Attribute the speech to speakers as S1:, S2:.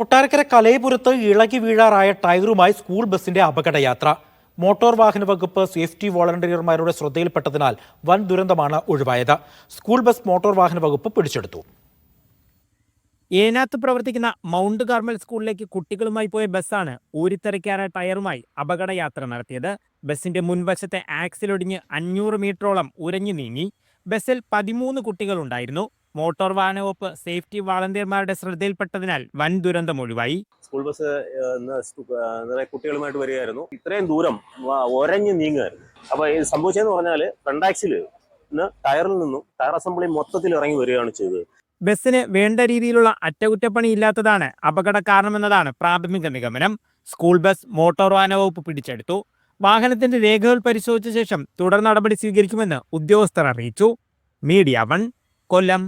S1: കൊട്ടാരക്കര കലയപുരത്ത് ഇളകി വീഴാറായ ടയറുമായി സ്കൂൾ ബസിന്റെ അപകടയാത്ര. മോട്ടോർ വാഹന വകുപ്പ് സേഫ്റ്റി വോളണ്ടിയർമാരുടെ ശ്രദ്ധയിൽപ്പെട്ടതിനാൽ വൻ ദുരന്തമാണ് ഒഴിവായത്. സ്കൂൾ ബസ് മോട്ടോർ വാഹന വകുപ്പ് പിടിച്ചെടുത്തു.
S2: ഏനാത്ത് പ്രവർത്തിക്കുന്ന മൗണ്ട് കാർമൽ സ്കൂളിലേക്ക് കുട്ടികളുമായി പോയ ബസ്സാണ് ഊരിത്തെറിക്കാറ ടയറുമായി അപകടയാത്ര നടത്തിയത്. ബസിന്റെ മുൻവശത്തെ ആക്സിലൊടിഞ്ഞ് അഞ്ഞൂറ് മീറ്ററോളം ഉരഞ്ഞു നീങ്ങി. ബസ്സിൽ പതിമൂന്ന് കുട്ടികളുണ്ടായിരുന്നു. മോട്ടോർ വാഹന വകുപ്പ് സേഫ്റ്റി വാളണ്ടിയർമാരുടെ ശ്രദ്ധയിൽപ്പെട്ടതിനാൽ വൻ ദുരന്തം ഒഴിവായി.
S3: സ്കൂൾ ബസ് നിറയെ കുട്ടികളുമായിട്ട് വരികയായിരുന്നു. ഇത്രയും ദൂരം ഒരഞ്ഞ് നീങ്ങുമായിരുന്നു അപ്പൊ ഇത് സംഭവിച്ചതെന്ന് പറഞ്ഞാൽ ഫ്രണ്ട് ആക്സിൽ ടയറിൽ നിന്നും ടയർ അസംബ്ലി മൊത്തത്തിൽ ഇറങ്ങി വരികയാണ് ചെയ്തത്.
S2: ബസ്സിന് വേണ്ട രീതിയിലുള്ള അറ്റകുറ്റപ്പണി ഇല്ലാത്തതാണ് അപകട കാരണമെന്നതാണ് പ്രാഥമിക നിഗമനം. സ്കൂൾ ബസ് മോട്ടോർ വാഹന വകുപ്പ് പിടിച്ചെടുത്തു. വാഹനത്തിന്റെ രേഖകൾ പരിശോധിച്ച ശേഷം തുടർ നടപടി സ്വീകരിക്കുമെന്ന് ഉദ്യോഗസ്ഥർ അറിയിച്ചു. Media one Kollam.